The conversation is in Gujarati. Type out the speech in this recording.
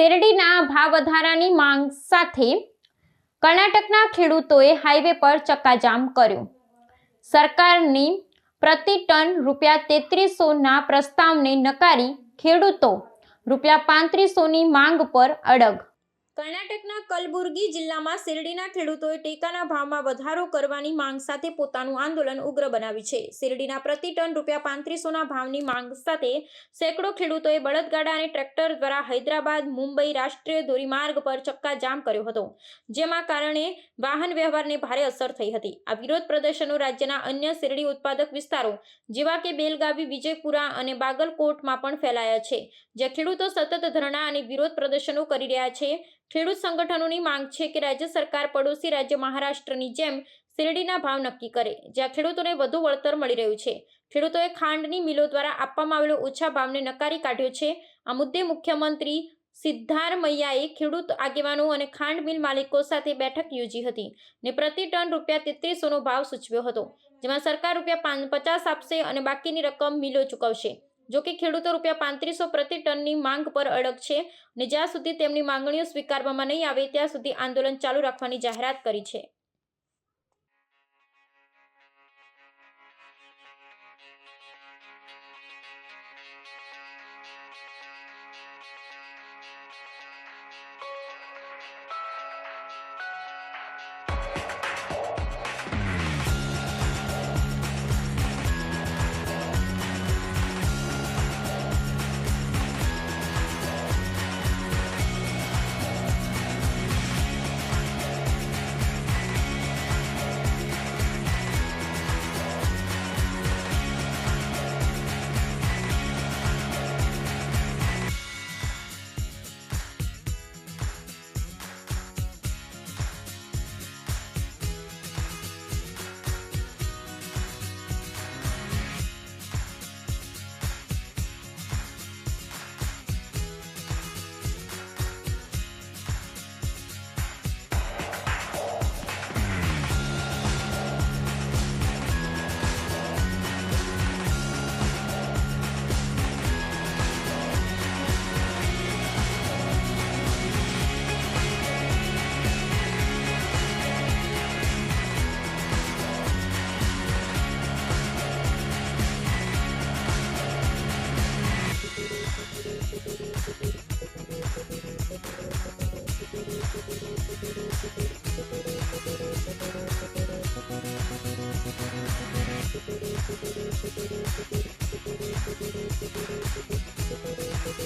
શેરડીના ભાવ વધારાની માંગ સાથે કર્ણાટકના ખેડૂતોએ હાઈવે પર ચક્કાજામ કર્યો. સરકારની પ્રતિ ટન રૂપિયા તેત્રીસોના પ્રસ્તાવને નકારી ખેડૂતો રૂપિયા પાંત્રીસોની માંગ પર અડગ કર્ણાટકના કલબુર્ગી જિલ્લામાં શેરડીના ખેડૂતોએ ટેકાના ભાવમાં વધારો કરવાની માંગ સાથે પોતાનું આંદોલન ઉગ્ર બનાવ્યું છે. શેરડીના પ્રતિ ટન રૂપિયા પાંત્રીસોના ભાવની માંગ સાથે સેંકડો ખેડૂતોએ બળદગાડા અને ટ્રેક્ટર દ્વારા હૈદરાબાદ, મુંબઈ રાષ્ટ્રીય ધોરીમાર્ગ પર ચક્કાજામ કર્યો હતો, જેમાં કારણે વાહન વ્યવહારને ભારે અસર થઈ હતી. આ વિરોધ પ્રદર્શનો રાજ્યના અન્ય શેરડી ઉત્પાદક વિસ્તારો, જેવા કે બેલગાવી, વિજયપુરા અને બાગલકોટમાં પણ ફેલાયા છે, જ્યાં ખેડૂતો સતત ધરણા અને વિરોધ પ્રદર્શનો કરી રહ્યા છે. ખેડૂત સંગઠનોની માંગ છે કે રાજ્ય સરકાર પડોશી રાજ્ય મહારાષ્ટ્રની જેમ શેરડીના ભાવ નક્કી કરે, જ્યાં ખેડૂતોને વધુ વળતર મળી રહ્યું છે. ખેડૂતોએ ખાંડની મિલો દ્વારા આપવામાં આવેલો ઓછા ભાવને નકારી કાઢ્યો છે. આ મુદ્દે મુખ્યમંત્રી સિદ્ધારમૈયાએ ખેડૂત આગેવાનો અને ખાંડ મિલ માલિકો સાથે બેઠક યોજી હતી ને પ્રતિ ટન રૂપિયા તેત્રીસોનો ભાવ સૂચવ્યો હતો, જેમાં સરકાર રૂપિયા પચાસ આપશે અને બાકીની રકમ મિલો ચૂકવશે. જો કે ખેડૂતો રૂપિયા પાંત્રીસો પ્રતિ ટનની માંગ પર અડગ છે અને જ્યાં સુધી તેમની માંગણીઓ સ્વીકારવામાં નહીં આવે, ત્યાં સુધી આંદોલન ચાલુ રાખવાની જાહેરાત કરી છે.